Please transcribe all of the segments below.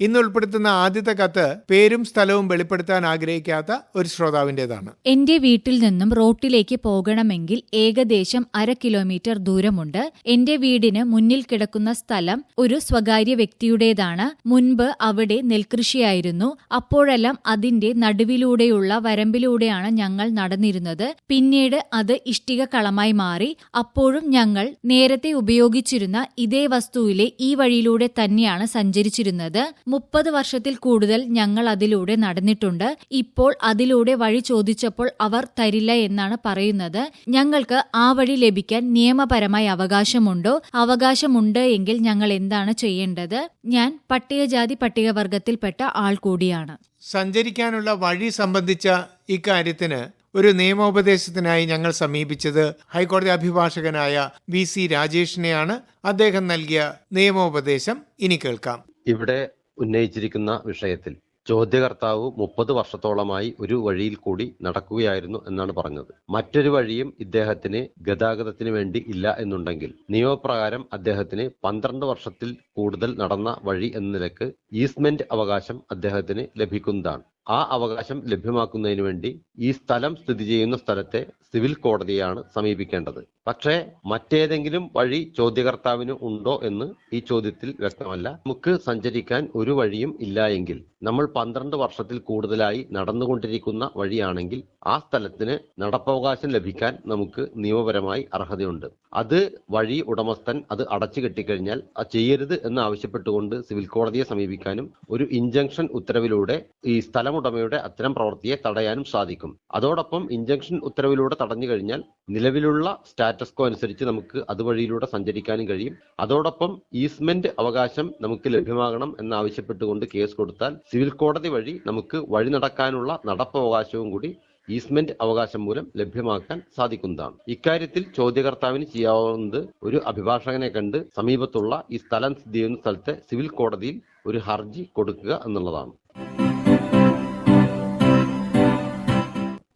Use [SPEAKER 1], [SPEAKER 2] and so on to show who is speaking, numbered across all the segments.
[SPEAKER 1] ഇന്ന് ഉൾപ്പെടുത്തുന്ന ആദ്യത്തെ കത്ത് പേരും സ്ഥലവും വെളിപ്പെടുത്താൻ ആഗ്രഹിക്കാത്ത ഒരു ശ്രോതാവിന്റെതാണ്.
[SPEAKER 2] എന്റെ വീട്ടിൽ നിന്നും റോട്ടിലേക്ക് പോകണമെങ്കിൽ ഏകദേശം അര കിലോമീറ്റർ ദൂരമുണ്ട്. എന്റെ വീടിന് മുന്നിൽ കിടക്കുന്ന സ്ഥലം ഒരു സ്വകാര്യ വ്യക്തിയുടേതാണ്. മുൻപ് അവിടെ നെൽകൃഷിയായിരുന്നു. അപ്പോഴെല്ലാം അതിന്റെ നടുവിലൂടെയുള്ള വരമ്പിലൂടെയാണ് ഞങ്ങൾ നടന്നിരുന്നത്. പിന്നീട് അത് ഇഷ്ടിക കളമായി മാറി. അപ്പോഴും ഞങ്ങൾ നേരത്തെ ഉപയോഗിച്ചിരുന്ന ഇതേ വസ്തുവിലെ ഈ വഴിയിലൂടെ തന്നെയാണ് സഞ്ചരിച്ചിരുന്നത്. മുപ്പത് വർഷത്തിൽ കൂടുതൽ ഞങ്ങൾ അതിലൂടെ നടന്നിട്ടുണ്ട്. ഇപ്പോൾ അതിലൂടെ വഴി ചോദിച്ചപ്പോൾ അവർ തരില്ല എന്നാണ് പറയുന്നത്. ഞങ്ങൾക്ക് ആ വഴി ലഭിക്കാൻ നിയമപരമായി അവകാശമുണ്ടോ? അവകാശമുണ്ട് എങ്കിൽ ഞങ്ങൾ എന്താണ് ചെയ്യേണ്ടത്? ഞാൻ പട്ടികജാതി പട്ടികവർഗത്തിൽപ്പെട്ട ആൾ കൂടിയാണ്.
[SPEAKER 1] സഞ്ചരിക്കാനുള്ള വഴി സംബന്ധിച്ച ഇക്കാര്യത്തിന് ഒരു നിയമോപദേശത്തിനായി ഞങ്ങൾ സമീപിച്ചത് ഹൈക്കോടതി അഭിഭാഷകനായ വി സി രാജേഷിനെയാണ്. അദ്ദേഹം നൽകിയ നിയമോപദേശം ഇനി കേൾക്കാം.
[SPEAKER 3] ഇവിടെ ഉന്നയിച്ചിരിക്കുന്ന വിഷയത്തിൽ. ചോദ്യകർത്താവ് മുപ്പത് വർഷത്തോളമായി ഒരു വഴിയിൽ കൂടി നടക്കുകയായിരുന്നു എന്നാണ് പറഞ്ഞത്. മറ്റൊരു വഴിയും ഇദ്ദേഹത്തിന് ഗതാഗതത്തിന് വേണ്ടി ഇല്ല എന്നുണ്ടെങ്കിൽ നിയമപ്രകാരം അദ്ദേഹത്തിന് പന്ത്രണ്ട് വർഷത്തിൽ കൂടുതൽ നടന്ന വഴി എന്ന നിലയ്ക്ക് ഈസ്മെന്റ് അവകാശം അദ്ദേഹത്തിന് ലഭിക്കുന്നതാണ്. ആ അവകാശം ലഭ്യമാക്കുന്നതിന് വേണ്ടി ഈ സ്ഥലം സ്ഥിതി ചെയ്യുന്ന സ്ഥലത്തെ സിവിൽ കോടതിയാണ് സമീപിക്കേണ്ടത്. പക്ഷേ മറ്റേതെങ്കിലും വഴി ചോദ്യകർത്താവിന് ഉണ്ടോ എന്ന് ഈ ചോദ്യത്തിൽ വ്യക്തമല്ല. നമുക്ക് സഞ്ചരിക്കാൻ ഒരു വഴിയും ഇല്ല എങ്കിൽ നമ്മൾ പന്ത്രണ്ട് വർഷത്തിൽ കൂടുതലായി നടന്നുകൊണ്ടിരിക്കുന്ന വഴിയാണെങ്കിൽ ആ സ്ഥലത്തിന് നടപ്പവകാശം ലഭിക്കാൻ നമുക്ക് നിയമപരമായി അർഹതയുണ്ട്. അത് വഴി ഉടമസ്ഥൻ അത് അടച്ചു കെട്ടിക്കഴിഞ്ഞാൽ അത് ചെയ്യരുത് എന്ന് ആവശ്യപ്പെട്ടുകൊണ്ട് സിവിൽ കോടതിയെ സമീപിക്കാനും ഒരു ഇഞ്ചക്ഷൻ ഉത്തരവിലൂടെ ഈ സ്ഥലമുടമയുടെ അത്തരം പ്രവൃത്തിയെ തടയാനും സാധിക്കും. അതോടൊപ്പം ഇഞ്ചക്ഷൻ ഉത്തരവിലൂടെ തടഞ്ഞു കഴിഞ്ഞാൽ നിലവിലുള്ള സ്റ്റാറ്റസ് കോ അനുസരിച്ച് നമുക്ക് അതുവഴിയിലൂടെ സഞ്ചരിക്കാനും കഴിയും. അതോടൊപ്പം ഈസ്മെന്റ് അവകാശം നമുക്ക് ലഭ്യമാകണം എന്നാവശ്യപ്പെട്ടുകൊണ്ട് കേസ് കൊടുത്താൽ സിവിൽ കോടതി വഴി നമുക്ക് വഴി നടക്കാനുള്ള നടപ്പവകാശവും കൂടി ഈസ്മെന്റ് അവകാശം മൂലം ലഭ്യമാക്കാൻ സാധിക്കുന്നതാണ്. ഇക്കാര്യത്തിൽ ചോദ്യകർത്താവിന് ചെയ്യാവുന്നത് ഒരു അഭിഭാഷകനെ കണ്ട് സമീപത്തുള്ള ഈ സ്ഥലം സ്ഥിതി ചെയ്യുന്ന സ്ഥലത്തെ സിവിൽ കോടതിയിൽ ഒരു ഹർജി കൊടുക്കുക എന്നുള്ളതാണ്.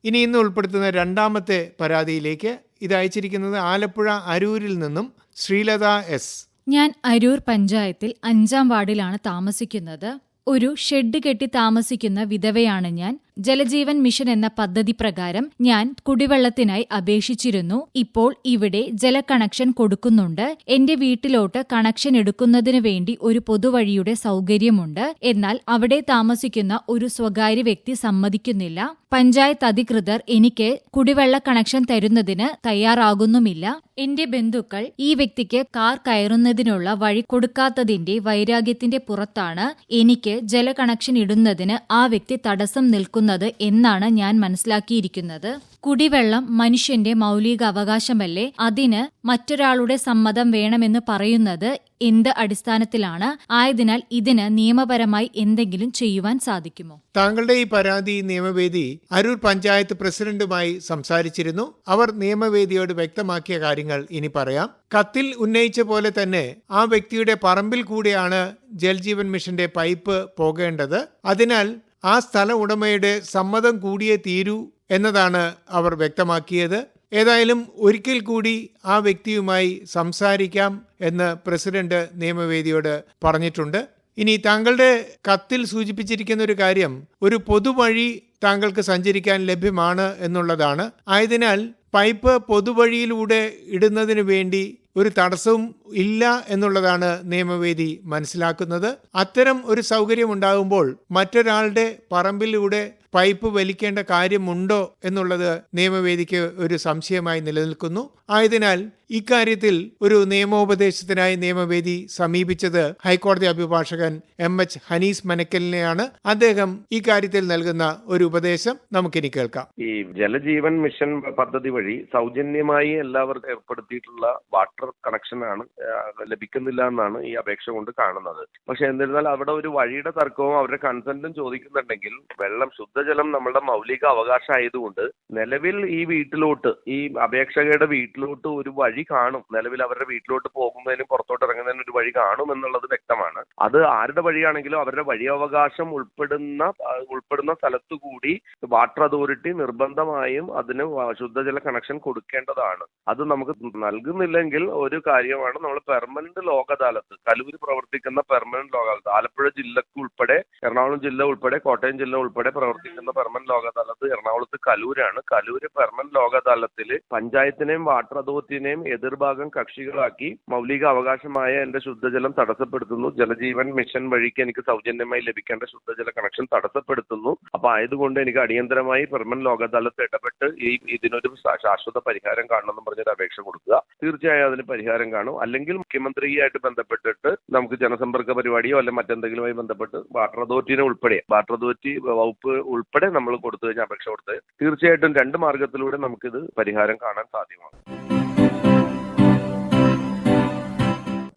[SPEAKER 1] ഇനി ഇന്ന് ഉൾപ്പെടുത്തുന്ന രണ്ടാമത്തെ പരാതിയിലേക്ക് ഇത് അയച്ചിരിക്കുന്നത് ആലപ്പുഴ അരൂരിൽ നിന്നും ശ്രീലത എസ്.
[SPEAKER 2] ഞാൻ അരൂർ പഞ്ചായത്തിൽ അഞ്ചാം വാർഡിലാണ് താമസിക്കുന്നത്. ഒരു ഷെഡ് കെട്ടി താമസിക്കുന്ന വിധവയാണ് ഞാൻ. ജലജീവൻ മിഷൻ എന്ന പദ്ധതി പ്രകാരം ഞാൻ കുടിവെള്ളത്തിനായി അപേക്ഷിച്ചിരുന്നു. ഇപ്പോൾ ഇവിടെ ജല കണക്ഷൻ കൊടുക്കുന്നുണ്ട്. എന്റെ വീട്ടിലോട്ട് കണക്ഷൻ എടുക്കുന്നതിനു വേണ്ടി ഒരു പൊതുവഴിയുടെ സൗകര്യമുണ്ട്. എന്നാൽ അവിടെ താമസിക്കുന്ന ഒരു സ്വകാര്യ വ്യക്തി സമ്മതിക്കുന്നില്ല. പഞ്ചായത്ത് അധികൃതർ എനിക്ക് കുടിവെള്ള കണക്ഷൻ തരുന്നതിന് തയ്യാറാകുന്നുമില്ല. എന്റെ ബന്ധുക്കൾ ഈ വ്യക്തിക്ക് കാർ കയറുന്നതിനുള്ള വഴി കൊടുക്കാത്തതിന്റെ വൈരാഗ്യത്തിന്റെ പുറത്താണ് എനിക്ക് ജല കണക്ഷൻ ഇടുന്നതിന് ആ വ്യക്തി തടസ്സം നിൽക്കുന്നത്. എന്നാണ് ഞാൻ മനസ്സിലാക്കിയിരിക്കുന്നത്. കുടിവെള്ളം മനുഷ്യന്റെ മൗലിക അവകാശമല്ലേ അതിന് മറ്റൊരാളുടെ സമ്മതം വേണമെന്ന് പറയുന്നത് എന്ത് അടിസ്ഥാനത്തിലാണ്? ആയതിനാൽ ഇതിന് നിയമപരമായി എന്തെങ്കിലും ചെയ്യുവാൻ സാധിക്കുമോ?
[SPEAKER 1] താങ്കളുടെ ഈ പരാതി നിയമവേദി അരൂർ പഞ്ചായത്ത് പ്രസിഡന്റുമായി സംസാരിച്ചിരുന്നു. അവർ നിയമവേദിയോട് വ്യക്തമാക്കിയ കാര്യങ്ങൾ ഇനി പറയാം. കത്തിൽ ഉന്നയിച്ച പോലെ തന്നെ ആ വ്യക്തിയുടെ പറമ്പിൽ കൂടിയാണ് ജൽജീവൻ മിഷന്റെ പൈപ്പ് പോകേണ്ടത്. അതിനാൽ ആ സ്ഥല ഉടമയുടെ സമ്മതം കൂടിയേ തീരൂ എന്നതാണ് അവർ വ്യക്തമാക്കിയത്. ഏതായാലും ഒരിക്കൽ കൂടി ആ വ്യക്തിയുമായി സംസാരിക്കാം എന്ന് പ്രസിഡന്റ് നിയമവേദിയോട് പറഞ്ഞിട്ടുണ്ട്. ഇനി താങ്കളുടെ കത്തിൽ സൂചിപ്പിച്ചിരിക്കുന്ന ഒരു കാര്യം ഒരു പൊതുവഴി താങ്കൾക്ക് സഞ്ചരിക്കാൻ ലഭ്യമാണ് എന്നുള്ളതാണ്. ആയതിനാൽ പൈപ്പ് പൊതുവഴിയിലൂടെ ഇടുന്നതിന് വേണ്ടി ഒരു തടസ്സവും ഇല്ല എന്നുള്ളതാണ് നിയമവേദി മനസ്സിലാക്കുന്നത്. അത്തരം ഒരു സൗകര്യം ഉണ്ടാകുമ്പോൾ മറ്റൊരാളുടെ പറമ്പിലൂടെ പൈപ്പ് വലിക്കേണ്ട കാര്യമുണ്ടോ എന്നുള്ളത് നിയമവേദിക്ക് ഒരു സംശയമായി നിലനിൽക്കുന്നു. ആയതിനാൽ ഇക്കാര്യത്തിൽ ഒരു നിയമോപദേശത്തിനായി നിയമവേദി സമീപിച്ചത് ഹൈക്കോടതി അഭിഭാഷകൻ എം എച്ച് ഹനീസ് മനക്കലിനെയാണ്. അദ്ദേഹം ഇക്കാര്യത്തിൽ നൽകുന്ന ഒരു ഉപദേശം നമുക്കിനി കേൾക്കാം.
[SPEAKER 4] ഈ ജലജീവൻ മിഷൻ പദ്ധതി വഴി സൗജന്യമായി എല്ലാവർക്കും ഏർപ്പെടുത്തിയിട്ടുള്ള വാട്ടർ കണക്ഷൻ ആണ് ലഭിക്കുന്നില്ല എന്നാണ് ഈ അപേക്ഷ കൊണ്ട് കാണുന്നത്. പക്ഷെ എന്നിരുന്നാൽ അവിടെ ഒരു വഴിയുടെ തർക്കവും അവരുടെ കൺസെന്റും ചോദിക്കുന്നുണ്ടെങ്കിൽ വെള്ളം ശുദ്ധജലം നമ്മുടെ മൗലിക അവകാശം ആയതുകൊണ്ട് നിലവിൽ ഈ വീട്ടിലോട്ട് ഈ അപേക്ഷകയുടെ വീട്ടിലോട്ട് ഒരു വഴി വഴി കാണും. നിലവിൽ അവരുടെ വീട്ടിലോട്ട് പോകുന്നതിനും പുറത്തോട്ട് ഇറങ്ങുന്നതിനും ഒരു വഴി കാണും എന്നുള്ളത് വ്യക്തമാണ്. അത് ആരുടെ വഴിയാണെങ്കിലും അവരുടെ വഴിയവകാശം ഉൾപ്പെടുന്ന ഉൾപ്പെടുന്ന സ്ഥലത്തുകൂടി വാട്ടർ അതോറിറ്റി നിർബന്ധമായും അതിന് ശുദ്ധജല കണക്ഷൻ കൊടുക്കേണ്ടതാണ്. അത് നമുക്ക് നൽകുന്നില്ലെങ്കിൽ ഒരു കാര്യമാണ് നമ്മൾ പെർമനന്റ് ലോക അദാലത്ത് കലൂര് പ്രവർത്തിക്കുന്ന പെർമനന്റ് ലോക അദാലത്ത് ആലപ്പുഴ ജില്ലക്ക് ഉൾപ്പെടെ എറണാകുളം ജില്ല ഉൾപ്പെടെ കോട്ടയം ജില്ല ഉൾപ്പെടെ പ്രവർത്തിക്കുന്ന പെർമനന്റ് ലോക അദാലത്ത് എറണാകുളത്ത് കലൂരാണ്. കലൂര് പെർമനന്റ് ലോക അദാലത്തിൽ പഞ്ചായത്തിനെയും വാട്ടർ അതോറിറ്റിനെയും എതിർഭാഗം കക്ഷികളാക്കി മൗലിക അവകാശമായ എന്റെ ശുദ്ധജലം തടസ്സപ്പെടുത്തുന്നു. ജലജീവൻ മിഷൻ വഴിക്ക് എനിക്ക് സൗജന്യമായി ലഭിക്കേണ്ട ശുദ്ധജല കണക്ഷൻ തടസ്സപ്പെടുത്തുന്നു. അപ്പൊ ആയതുകൊണ്ട് എനിക്ക് അടിയന്തരമായി പെർമനന്റ് ലോക അദാലത്ത് ഇടപെട്ട് ഈ ഇതിനൊരു ശാശ്വത പരിഹാരം കാണണം എന്ന് പറഞ്ഞൊരു അപേക്ഷ കൊടുക്കുക. തീർച്ചയായും അതിന് പരിഹാരം കാണും. അല്ലെങ്കിൽ മുഖ്യമന്ത്രിയായിട്ട് ബന്ധപ്പെട്ടിട്ട് നമുക്ക് ജനസമ്പർക്ക പരിപാടിയോ അല്ലെങ്കിൽ മറ്റെന്തെങ്കിലുമായി ബന്ധപ്പെട്ട് വാട്ടർ അതോറിറ്റിനെ ഉൾപ്പെടെ വാട്ടർ അതോറിറ്റി വകുപ്പ് ഉൾപ്പെടെ നമ്മൾ കൊടുത്തു കഴിഞ്ഞാൽ അപേക്ഷ കൊടുത്ത് തീർച്ചയായിട്ടും രണ്ട് മാർഗത്തിലൂടെ നമുക്കിത് പരിഹാരം കാണാൻ സാധ്യമാണ്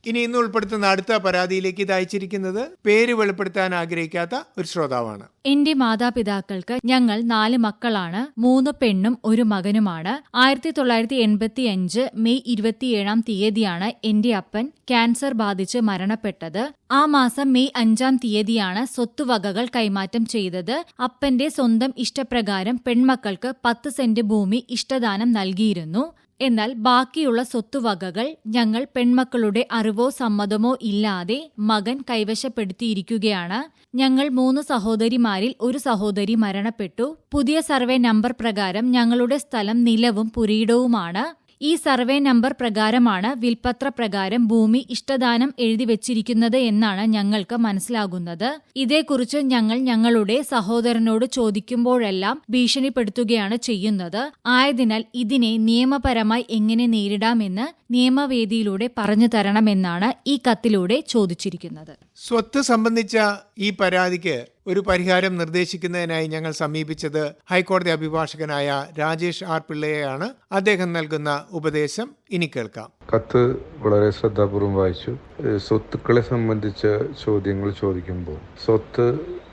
[SPEAKER 1] ഇനി ഇന്ന് ഉൾപ്പെടുത്തുന്ന അടുത്ത പരാതിയിലേക്ക് ഇത് അയച്ചിരിക്കുന്നത് പേര് വെളിപ്പെടുത്താൻ ആഗ്രഹിക്കാത്ത ഒരു ശ്രോതാവാണ്.
[SPEAKER 2] എന്റെ മാതാപിതാക്കൾക്ക് ഞങ്ങൾ നാല് മക്കളാണ്. മൂന്ന് പെണ്ണും ഒരു മകനുമാണ്. ആയിരത്തി തൊള്ളായിരത്തി എൺപത്തി അഞ്ച് മെയ് ഇരുപത്തിയേഴാം തീയതിയാണ് എന്റെ അപ്പൻ ക്യാൻസർ ബാധിച്ച് മരണപ്പെട്ടത്. ആ മാസം മെയ് അഞ്ചാം തീയതിയാണ് സ്വത്തുവകകൾ കൈമാറ്റം ചെയ്തത്. അപ്പന്റെ സ്വന്തം ഇഷ്ടപ്രകാരം പെൺമക്കൾക്ക് പത്ത് സെന്റ് ഭൂമി ഇഷ്ടദാനം നൽകിയിരുന്നു. എന്നാൽ ബാക്കിയുള്ള സ്വത്തുവകകൾ ഞങ്ങൾ പെൺമക്കളുടെ അറിവോ സമ്മതമോ ഇല്ലാതെ മകൻ കൈവശപ്പെടുത്തിയിരിക്കുകയാണ്. ഞങ്ങൾ മൂന്ന് സഹോദരിമാരിൽ ഒരു സഹോദരി മരണപ്പെട്ടു. പുതിയ സർവേ നമ്പർ പ്രകാരം ഞങ്ങളുടെ സ്ഥലം നിലവും പുരയിടവുമാണ്. ഈ സർവേ നമ്പർ പ്രകാരമാണ് വിൽപത്ര പ്രകാരം ഭൂമി ഇഷ്ടദാനം എഴുതി വെച്ചിരിക്കുന്നത് എന്നാണ് ഞങ്ങൾക്ക് മനസ്സിലാകുന്നത്. ഇതേക്കുറിച്ച് ഞങ്ങൾ ഞങ്ങളുടെ സഹോദരനോട് ചോദിക്കുമ്പോഴെല്ലാം ഭീഷണിപ്പെടുത്തുകയാണ് ചെയ്യുന്നത്. ആയതിനാൽ ഇതിനെ നിയമപരമായി എങ്ങനെ നേരിടാമെന്ന് നിയമവേദിയിലൂടെ പറഞ്ഞു തരണമെന്നാണ് ഈ കത്തിലൂടെ ചോദിച്ചിരിക്കുന്നത്.
[SPEAKER 1] സ്വത്ത് സംബന്ധിച്ച ഈ പരാതിക്ക് ഒരു പരിഹാരം നിർദ്ദേശിക്കുന്നതിനായി ഞങ്ങൾ സമീപിച്ചത് ഹൈക്കോടതി അഭിഭാഷകനായ രാജേഷ് ആർ പിള്ളയെയാണ്. അദ്ദേഹം നൽകുന്ന ഉപദേശം ഇനി കേൾക്കാം.
[SPEAKER 5] കത്ത് വളരെ ശ്രദ്ധാപൂർവം വായിച്ചു. സ്വത്തുക്കളെ സംബന്ധിച്ച ചോദ്യങ്ങൾ ചോദിക്കുമ്പോൾ സ്വത്ത്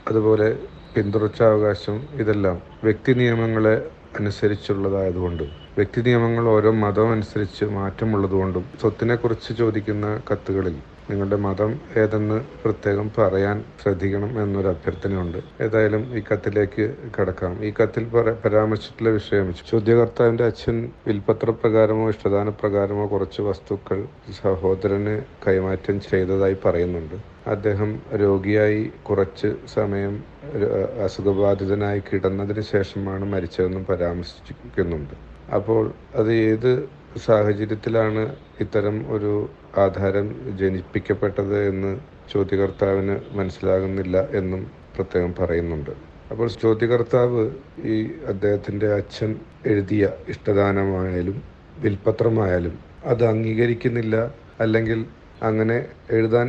[SPEAKER 5] അതുപോലെ പിന്തുടർച്ചാവകാശം ഇതെല്ലാം വ്യക്തി നിയമങ്ങളെ അനുസരിച്ചുള്ളതായതുകൊണ്ട് വ്യക്തി നിയമങ്ങൾ ഓരോ മതം അനുസരിച്ച് മാറ്റമുള്ളതുകൊണ്ടും സ്വത്തിനെ കുറിച്ച് ചോദിക്കുന്ന കത്തുകളിൽ നിങ്ങളുടെ മതം ഏതെന്ന് പ്രത്യേകം പറയാൻ ശ്രദ്ധിക്കണം എന്നൊരു അഭ്യർത്ഥനയുണ്ട്. ഏതായാലും ഈ കത്തിലേക്ക് കടക്കാം. ഈ കത്തിൽ പരാമർശിച്ചിട്ടുള്ള വിഷയം ചോദ്യകർത്താവിന്റെ അച്ഛൻ വിൽപത്ര പ്രകാരമോ ഇഷ്ടദാന പ്രകാരമോ കുറച്ച് വസ്തുക്കൾ സഹോദരന് കൈമാറ്റം ചെയ്തതായി പറയുന്നുണ്ട്. അദ്ദേഹം രോഗിയായി കുറച്ച് സമയം അസുഖബാധിതനായി കിടന്നതിന് ശേഷമാണ് മരിച്ചതെന്നും പരാമർശിക്കുന്നുണ്ട് അപ്പോൾ അത് ഏത് സാഹചര്യത്തിലാണ് ഇത്തരം ഒരു ആധാരം ജനിപ്പിക്കപ്പെട്ടത് എന്ന് ചോദ്യകർത്താവിന് മനസ്സിലാകുന്നില്ല എന്നും പ്രത്യേകം പറയുന്നുണ്ട്. അപ്പോൾ ചോദ്യകർത്താവ് ഈ അദ്ദേഹത്തിന്റെ അച്ഛൻ എഴുതിയ ഇഷ്ടദാനമായാലും വിൽപത്രമായാലും അത് അംഗീകരിക്കുന്നില്ല അല്ലെങ്കിൽ അങ്ങനെ എഴുതാൻ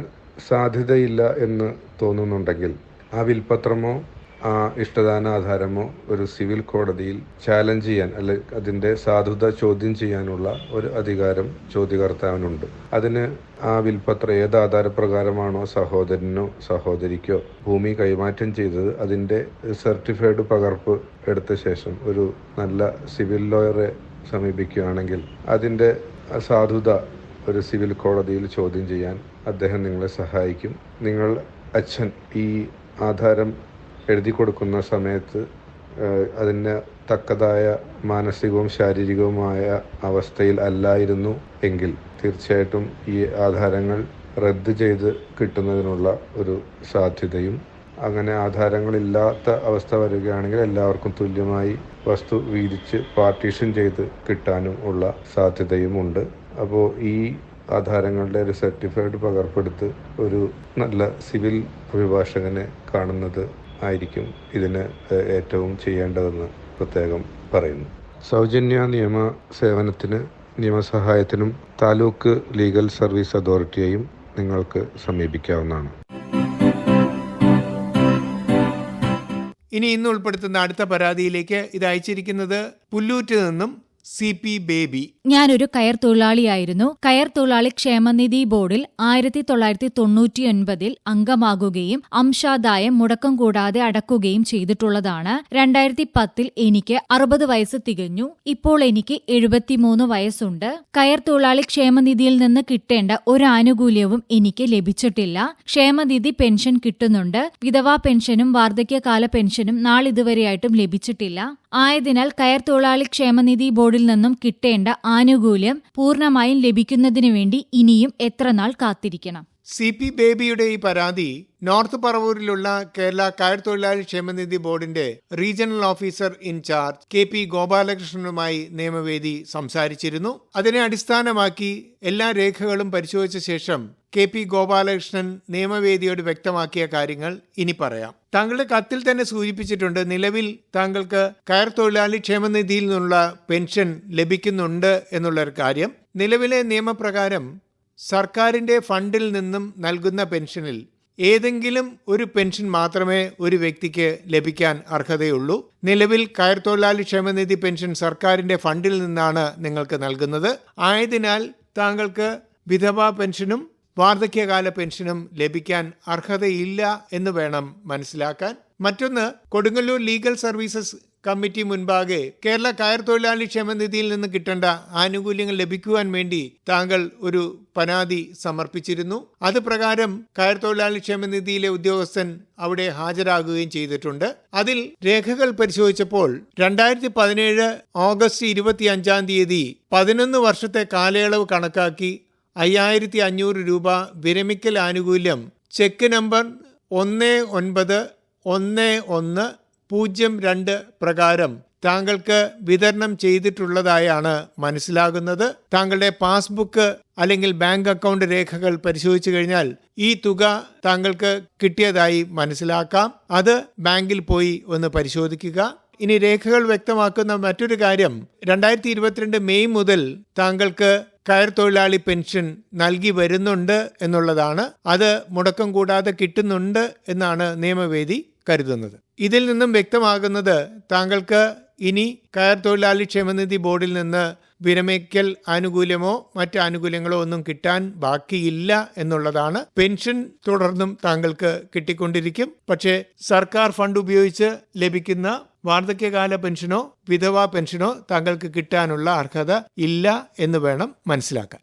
[SPEAKER 5] സാധ്യതയില്ല എന്ന് തോന്നുന്നുണ്ടെങ്കിൽ ആ വിൽപത്രമോ ആ ഇഷ്ടദാന ആധാരമോ ഒരു സിവിൽ കോടതിയിൽ ചാലഞ്ച് ചെയ്യാൻ അല്ലെ അതിന്റെ സാധുത ചോദ്യം ചെയ്യാനുള്ള ഒരു അധികാരം ചോദ്യകർത്താവിനുണ്ട്. അതിന് ആ വിൽപത്രം ഏത് ആധാരപ്രകാരമാണോ സഹോദരനോ സഹോദരിക്കോ ഭൂമി കൈമാറ്റം ചെയ്തത് അതിന്റെ സർട്ടിഫൈഡ് പകർപ്പ് എടുത്ത ശേഷം ഒരു നല്ല സിവിൽ ലോയറെ സമീപിക്കുകയാണെങ്കിൽ അതിന്റെ സാധുത ഒരു സിവിൽ കോടതിയിൽ ചോദ്യം ചെയ്യാൻ അദ്ദേഹം നിങ്ങളെ സഹായിക്കും. നിങ്ങൾ അച്ഛൻ ഈ ആധാരം എഴുതി കൊടുക്കുന്ന സമയത്ത് അതിന് തക്കതായ മാനസികവും ശാരീരികവുമായ അവസ്ഥയിൽ അല്ലായിരുന്നു എങ്കിൽ തീർച്ചയായിട്ടും ഈ ആധാരങ്ങൾ റദ്ദ് ചെയ്ത് കിട്ടുന്നതിനുള്ള ഒരു സാധ്യതയും അങ്ങനെ ആധാരങ്ങളില്ലാത്ത അവസ്ഥ വരികയാണെങ്കിൽ എല്ലാവർക്കും തുല്യമായി വസ്തു വീതിച്ച് പാർട്ടീഷൻ ചെയ്ത് കിട്ടാനും ഉള്ള സാധ്യതയുമുണ്ട് അപ്പോൾ ഈ ആധാരങ്ങളുടെ ഒരു സർട്ടിഫൈഡ് പകർപ്പെടുത്ത് ഒരു നല്ല സിവിൽ അഭിഭാഷകനെ കാണുന്നത് ആയിരിക്കും ഇതിന് ഏറ്റവും ചെയ്യേണ്ടതെന്ന് പ്രത്യേകം പറയുന്നു. സൗജന്യ നിയമ സേവനത്തിന് നിയമസഹായത്തിനും താലൂക്ക് ലീഗൽ സർവീസ് അതോറിറ്റിയെയും നിങ്ങൾക്ക് സമീപിക്കാവുന്നതാണ്.
[SPEAKER 1] ഇനി ഇന്ന് ഉൾപ്പെടുത്തുന്ന അടുത്ത പരാതിയിലേക്ക് ഇത് അയച്ചിരിക്കുന്നത് പുല്ലൂറ്റിൽ നിന്നും സി പി ബേബി
[SPEAKER 2] ഞാനൊരു കയർ തൊഴിലാളിയായിരുന്നു. കയർ തൊഴിലാളി ക്ഷേമനിധി ബോർഡിൽ ആയിരത്തി തൊള്ളായിരത്തി തൊണ്ണൂറ്റിയൊൻപതിൽ അംഗമാകുകയും അംശാദായം മുടക്കം കൂടാതെ അടക്കുകയും ചെയ്തിട്ടുള്ളതാണ്. രണ്ടായിരത്തി പത്തിൽ എനിക്ക് അറുപത് വയസ്സ് തികഞ്ഞു. ഇപ്പോൾ എനിക്ക് എഴുപത്തിമൂന്ന് വയസ്സുണ്ട്. കയർ തൊഴിലാളി ക്ഷേമനിധിയിൽ നിന്ന് കിട്ടേണ്ട ഒരു ആനുകൂല്യവും എനിക്ക് ലഭിച്ചിട്ടില്ല. ക്ഷേമനിധി പെൻഷൻ കിട്ടുന്നുണ്ട്. വിധവാ പെൻഷനും വാർദ്ധക്യകാല പെൻഷനും നാളിതുവരെയായിട്ടും ലഭിച്ചിട്ടില്ല. ആയതിനാൽ കയർ തൊഴിലാളി ക്ഷേമനിധി ബോർഡിൽ നിന്നും കിട്ടേണ്ട ആനുകൂല്യം പൂർണമായും ലഭിക്കുന്നതിനു വേണ്ടി ഇനിയും എത്രനാൾ കാത്തിരിക്കണം?
[SPEAKER 1] സി പി ബേബിയുടെ ഈ പരാതി നോർത്ത് പറവൂരിലുള്ള കേരള കയർ തൊഴിലാളി ക്ഷേമനിധി ബോർഡിന്റെ regional officer incharge K P ഗോപാലകൃഷ്ണനുമായി നിയമവേദി സംസാരിച്ചിരുന്നു. അതിനെ അടിസ്ഥാനമാക്കി എല്ലാ രേഖകളും പരിശോധിച്ച ശേഷം കെ പി ഗോപാലകൃഷ്ണൻ നിയമവേദിയോട് വ്യക്തമാക്കിയ കാര്യങ്ങൾ ഇനി പറയാം. താങ്കളുടെ കത്തിൽ തന്നെ സൂചിപ്പിച്ചിട്ടുണ്ട് നിലവിൽ താങ്കൾക്ക് കയർ തൊഴിലാളി ക്ഷേമനിധിയിൽ നിന്നുള്ള പെൻഷൻ ലഭിക്കുന്നുണ്ട് എന്നുള്ളൊരു കാര്യം. നിലവിലെ നിയമപ്രകാരം സർക്കാരിന്റെ ഫണ്ടിൽ നിന്നും നൽകുന്ന പെൻഷനിൽ ഏതെങ്കിലും ഒരു പെൻഷൻ മാത്രമേ ഒരു വ്യക്തിക്ക് ലഭിക്കാൻ അർഹതയുള്ളൂ. നിലവിൽ കയർ തൊഴിലാളി ക്ഷേമനിധി പെൻഷൻ സർക്കാരിന്റെ ഫണ്ടിൽ നിന്നാണ് നിങ്ങൾക്ക് നൽകുന്നത്. ആയതിനാൽ താങ്കൾക്ക് വിധവാ പെൻഷനും വാർദ്ധക്യകാല പെൻഷനും ലഭിക്കാൻ അർഹതയില്ല എന്ന് വേണം മനസ്സിലാക്കാൻ. മറ്റൊന്ന് കൊടുങ്ങല്ലൂർ ലീഗൽ സർവീസസ് കമ്മിറ്റി മുൻപാകെ കേരള കയർ തൊഴിലാളി ക്ഷേമനിധിയിൽ നിന്ന് കിട്ടേണ്ട ആനുകൂല്യങ്ങൾ ലഭിക്കുവാൻ വേണ്ടി താങ്കൾ ഒരു പരാതി സമർപ്പിച്ചിരുന്നു. അത് പ്രകാരം കയർ തൊഴിലാളി ക്ഷേമനിധിയിലെ ഉദ്യോഗസ്ഥൻ അവിടെ ഹാജരാകുകയും ചെയ്തിട്ടുണ്ട്. അതിൽ രേഖകൾ പരിശോധിച്ചപ്പോൾ രണ്ടായിരത്തി പതിനേഴ് ഓഗസ്റ്റ് ഇരുപത്തി അഞ്ചാം തീയതി പതിനൊന്ന് വർഷത്തെ കാലയളവ് കണക്കാക്കി അയ്യായിരത്തി അഞ്ഞൂറ് രൂപ വിരമിക്കൽ ആനുകൂല്യം ചെക്ക് നമ്പർ ഒന്ന് ഒൻപത് ഒന്ന് ഒന്ന് പൂജ്യം രണ്ട് പ്രകാരം താങ്കൾക്ക് വിതരണം ചെയ്തിട്ടുള്ളതായാണ് മനസ്സിലാകുന്നത്. താങ്കളുടെ പാസ്ബുക്ക് അല്ലെങ്കിൽ ബാങ്ക് അക്കൗണ്ട് രേഖകൾ പരിശോധിച്ചു കഴിഞ്ഞാൽ ഈ തുക താങ്കൾക്ക് കിട്ടിയതായി മനസ്സിലാക്കാം. അത് ബാങ്കിൽ പോയി ഒന്ന് പരിശോധിക്കുക. ഇനി രേഖകൾ വ്യക്തമാക്കുന്ന മറ്റൊരു കാര്യം രണ്ടായിരത്തി ഇരുപത്തിരണ്ട് മെയ് മുതൽ താങ്കൾക്ക് കയർ തൊഴിലാളി പെൻഷൻ നൽകി വരുന്നുണ്ട് എന്നുള്ളതാണ്. അത് മുടക്കം കൂടാതെ കിട്ടുന്നുണ്ട് എന്നാണ് നിയമവേദി കരുതുന്നത്. ഇതിൽ നിന്നും വ്യക്തമാകുന്നത് താങ്കൾക്ക് ഇനി കയർ തൊഴിലാളി ക്ഷേമനിധി ബോർഡിൽ നിന്ന് വിരമിക്കൽ ആനുകൂല്യമോ മറ്റ് ആനുകൂല്യങ്ങളോ ഒന്നും കിട്ടാൻ ബാക്കിയില്ല എന്നുള്ളതാണ്. പെൻഷൻ തുടർന്നും താങ്കൾക്ക് കിട്ടിക്കൊണ്ടിരിക്കും. പക്ഷേ സർക്കാർ ഫണ്ട് ഉപയോഗിച്ച് ലഭിക്കുന്ന വാർദ്ധക്യകാല പെൻഷനോ വിധവാ പെൻഷനോ താങ്കൾക്ക് കിട്ടാനുള്ള അർഹത ഇല്ല എന്ന് വേണം മനസ്സിലാക്കാൻ.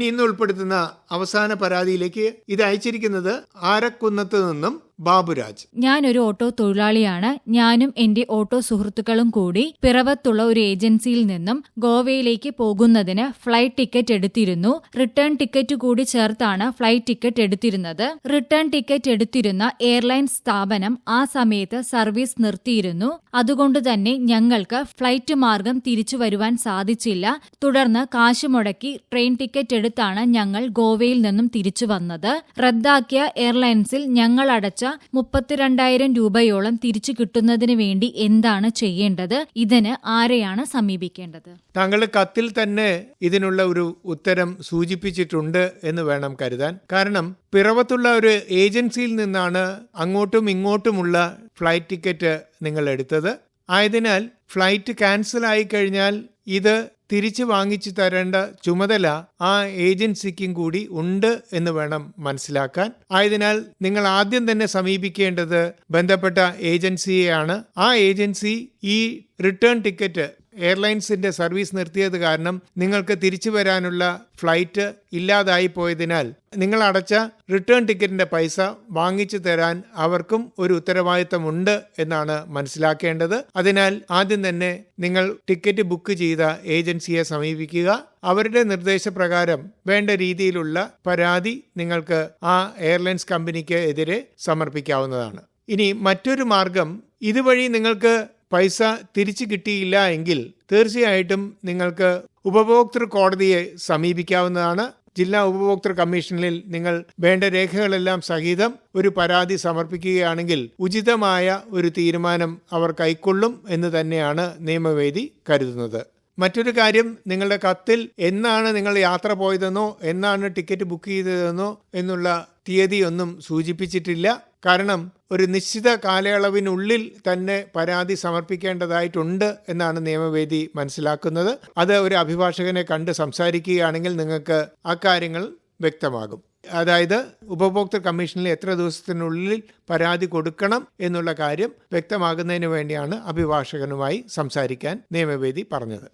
[SPEAKER 1] ഇനി ഇന്ന് ഉൾപ്പെടുത്തുന്ന അവസാന പരാതിയിലേക്ക് ഇത് അയച്ചിരിക്കുന്നത് ആരക്കുന്നത്ത് നിന്നും ബാബുരാജ്.
[SPEAKER 2] ഞാനൊരു ഓട്ടോ തൊഴിലാളിയാണ്. ഞാനും എന്റെ ഓട്ടോ സുഹൃത്തുക്കളും കൂടി പിറവത്തുള്ള ഒരു ഏജൻസിയിൽ നിന്നും ഗോവയിലേക്ക് പോകുന്നതിന് ഫ്ലൈറ്റ് ടിക്കറ്റ് എടുത്തിരുന്നു. റിട്ടേൺ ടിക്കറ്റ് കൂടി ചേർത്താണ് ഫ്ലൈറ്റ് ടിക്കറ്റ് എടുത്തിരുന്നത്. റിട്ടേൺ ടിക്കറ്റ് എടുത്തിരുന്ന എയർലൈൻ സ്ഥാപനം ആ സമയത്ത് സർവീസ് നിർത്തിയിരുന്നു. അതുകൊണ്ട് തന്നെ ഞങ്ങൾക്ക് ഫ്ലൈറ്റ് മാർഗം തിരിച്ചു വരുവാൻ സാധിച്ചില്ല. തുടർന്ന് കാശ് മുടക്കി ട്രെയിൻ ടിക്കറ്റ് എടുത്താണ് ഞങ്ങൾ ഗോവയിൽ നിന്നും തിരിച്ചു വന്നത്. റദ്ദാക്കിയ എയർലൈൻസിൽ ഞങ്ങൾ അടച്ച മുപ്പത്തിരണ്ടായിരം രൂപയോളം തിരിച്ചു കിട്ടുന്നതിന് വേണ്ടി എന്താണ് ചെയ്യേണ്ടത്? ഇതിന് ആരെയാണ് സമീപിക്കേണ്ടത്?
[SPEAKER 1] താങ്കൾ കത്തിൽ തന്നെ ഇതിനുള്ള ഒരു ഉത്തരം സൂചിപ്പിച്ചിട്ടുണ്ട് എന്ന് വേണം കരുതാൻ. കാരണം പിറവത്തുള്ള ഒരു ഏജൻസിയിൽ നിന്നാണ് അങ്ങോട്ടും ഇങ്ങോട്ടുമുള്ള ഫ്ലൈറ്റ് ടിക്കറ്റ് നിങ്ങൾ എടുത്തത്. ആയതിനാൽ ഫ്ലൈറ്റ് ക്യാൻസൽ ആയി കഴിഞ്ഞാൽ ഇത് തിരിച്ചു വാങ്ങിച്ചു തരേണ്ട ചുമതല ആ ഏജൻസിക്കും കൂടി ഉണ്ട് എന്ന് വേണം മനസ്സിലാക്കാൻ. ആയതിനാൽ നിങ്ങൾ ആദ്യം തന്നെ സമീപിക്കേണ്ടത് ബന്ധപ്പെട്ട ഏജൻസിയെയാണ്. ആ ഏജൻസി ഈ റിട്ടേൺ ടിക്കറ്റ് എയർലൈൻസിന്റെ സർവീസ് നിർത്തിയത് കാരണം നിങ്ങൾക്ക് തിരിച്ചു വരാനുള്ള ഫ്ലൈറ്റ് ഇല്ലാതായി പോയതിനാൽ നിങ്ങൾ അടച്ച റിട്ടേൺ ടിക്കറ്റിന്റെ പൈസ വാങ്ങിച്ചു തരാൻ അവർക്കും ഒരു ഉത്തരവാദിത്തമുണ്ട് എന്നാണ് മനസ്സിലാക്കേണ്ടത്. അതിനാൽ ആദ്യം തന്നെ നിങ്ങൾ ടിക്കറ്റ് ബുക്ക് ചെയ്ത ഏജൻസിയെ സമീപിക്കുക. അവരുടെ നിർദ്ദേശപ്രകാരം വേണ്ട രീതിയിലുള്ള പരാതി നിങ്ങൾക്ക് ആ എയർലൈൻസ് കമ്പനിക്ക് എതിരെ സമർപ്പിക്കാവുന്നതാണ്. ഇനി മറ്റൊരു മാർഗം ഇതുവഴി നിങ്ങൾക്ക് പൈസ തിരിച്ചു കിട്ടിയില്ല എങ്കിൽ തീർച്ചയായിട്ടും നിങ്ങൾക്ക് ഉപഭോക്തൃ കോടതിയെ സമീപിക്കാവുന്നതാണ്. ജില്ലാ ഉപഭോക്തൃ കമ്മീഷനിൽ നിങ്ങൾ വേണ്ട രേഖകളെല്ലാം സഹിതം ഒരു പരാതി സമർപ്പിക്കുകയാണെങ്കിൽ ഉചിതമായ ഒരു തീരുമാനം അവർ കൈക്കൊള്ളും എന്ന് തന്നെയാണ് നിയമവേദി കരുതുന്നത്. മറ്റൊരു കാര്യം നിങ്ങളുടെ കത്തിൽ എന്നാണ് നിങ്ങൾ യാത്ര പോയതെന്നോ എന്നാണ് ടിക്കറ്റ് ബുക്ക് ചെയ്തതെന്നോ എന്നുള്ള തീയതിയൊന്നും സൂചിപ്പിച്ചിട്ടില്ല. കാരണം ഒരു നിശ്ചിത കാലയളവിനുള്ളിൽ തന്നെ പരാതി സമർപ്പിക്കേണ്ടതായിട്ടുണ്ട് എന്നാണ് നിയമവേദി മനസ്സിലാക്കുന്നത്. അത് ഒരു അഭിഭാഷകനെ കണ്ട് സംസാരിക്കുകയാണെങ്കിൽ നിങ്ങൾക്ക് അക്കാര്യങ്ങൾ വ്യക്തമാകും. അതായത് ഉപഭോക്തൃ കമ്മീഷനിൽ എത്ര ദിവസത്തിനുള്ളിൽ പരാതി കൊടുക്കണം എന്നുള്ള കാര്യം വ്യക്തമാകുന്നതിന് വേണ്ടിയാണ് അഭിഭാഷകനുമായി സംസാരിക്കാൻ നിയമവേദി പറഞ്ഞത്.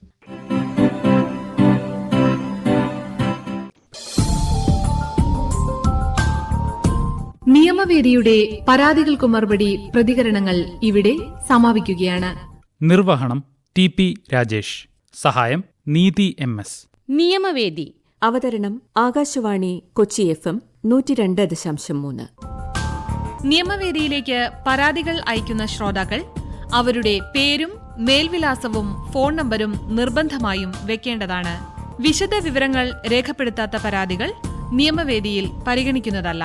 [SPEAKER 6] നിയമവേദിയുടെ പരാതികൾക്ക് മറുപടി പ്രതികരണങ്ങൾ ഇവിടെ സമാപിക്കുകയാണ്.
[SPEAKER 7] നിർവഹണം ടി പി രാജേഷ്. സഹായം നീതി എം എസ്.
[SPEAKER 8] നിയമവേദി.
[SPEAKER 9] അവതരണം ആകാശവാണി കൊച്ചി എഫ് എം നൂറ്റി രണ്ട് ദശാംശം മൂന്ന്.
[SPEAKER 6] നിയമവേദിയിലേക്ക് പരാതികൾ അയക്കുന്ന ശ്രോതാക്കൾ അവരുടെ പേരും മേൽവിലാസവും ഫോൺ നമ്പരും നിർബന്ധമായും വെക്കേണ്ടതാണ്. വിശദ വിവരങ്ങൾ രേഖപ്പെടുത്താത്ത പരാതികൾ നിയമവേദിയിൽ പരിഗണിക്കുന്നതല്ല.